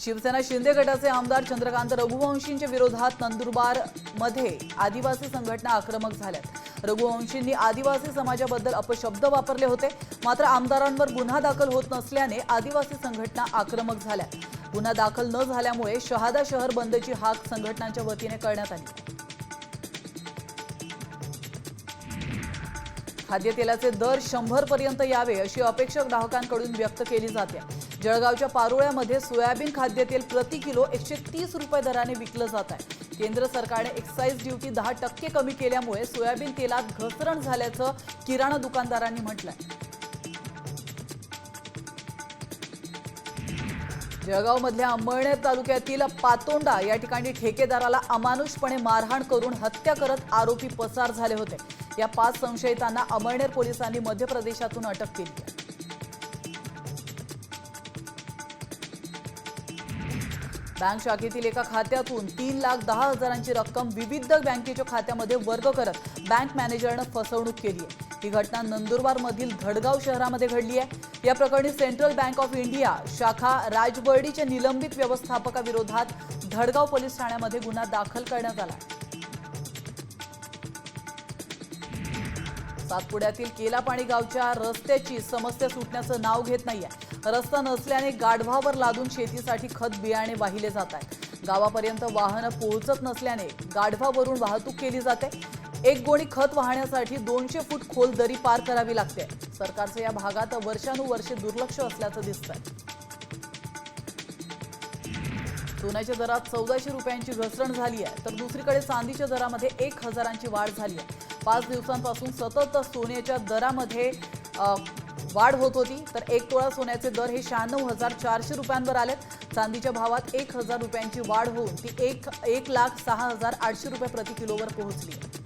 शिवसेना शिंदे गटाचे आमदार चंद्रकांत रघुवंशींच्या विरोधात नंदुरबारमध्ये आदिवासी संघटना आक्रमक झाल्यात. रघुवंशींनी आदिवासी समाजाबद्दल अपशब्द वापरले होते. मात्र आमदारांवर गुन्हा दाखल होत नसल्याने आदिवासी संघटना आक्रमक झाल्या. गुन्हा दाखल न झाल्यामुळे शहादा शहर बंदची हाक संघटनांच्या वतीने करण्यात आली. खाद्यतेलाचे दर शंभर पर्यंत यावे अशी अपेक्षा ग्राहकांकडून व्यक्त केली जाते. जळगावच्या पारोळ्यामध्ये सोयाबीन खाद्यतेल प्रति किलो एकशे तीस रुपये दराने विकलं जात आहे. केंद्र सरकारने एक्साईज ड्युटी दहा टक्के कमी केल्यामुळे सोयाबीन तेलात घसरण झाल्याचं किराणा दुकानदारांनी म्हटलंय. जळगावमधल्या अंमळनेर तालुक्यातील पातोंडा या ठिकाणी ठेकेदाराला अमानुषपणे मारहाण करून हत्या करत आरोपी पसार झाले होते. या पाच संशयितांना अमळनेर पोलिसांनी मध्य प्रदेशातून अटक केली बँक शाखेतील एका खात्यातून तीन लाख दहा हजारांची रक्कम विविध बँकेच्या खात्यामध्ये वर्ग करत बँक मॅनेजरनं फसवणूक केली आहे. ही घटना नंदुरबारमधील धडगाव शहरामध्ये घडली आहे. या प्रकरणी सेंट्रल बँक ऑफ इंडिया शाखा राजबर्डीच्या निलंबित व्यवस्थापकाविरोधात धडगाव पोलीस ठाण्यामध्ये गुन्हा दाखल करण्यात आला आहे. सातपुड्यातील केलापाणी गावच्या रस्त्याची समस्या सुटण्याचं नाव घेत नाहीये. रस्ता नसल्याने गाढवावर लादून शेतीसाठी खत बियाणे वाहिले जात आहेत गावापर्यंत वाहनं पोहोचत नसल्याने गाढवावरून वाहतूक केली जाते. एक गोणी खत वाहण्यासाठी दोनशे फूट खोल दरी पार करावी लागते. सरकारचं या भागात वर्षानुवर्षे दुर्लक्ष असल्याचं दिसतंय. सोन्याच्या दरात चौदाशे रुपयांची घसरण झाली आहे. तर दुसरीकडे चांदीच्या दरामध्ये एक हजारांची वाढ झाली आहे. पाच दिवसांपासून सतत सोन्याच्या दरामध्ये वाढ होत होती तर एक तोळा सोन्याचे दर हे शहाण्णव हजार चारशे रुपयांवर आलेत. चांदीच्या भावात एक हजार रुपयांची वाढ होऊन ती एक एक लाख सहा हजार आठशे रुपये प्रति किलोवर पोहोचली. आहे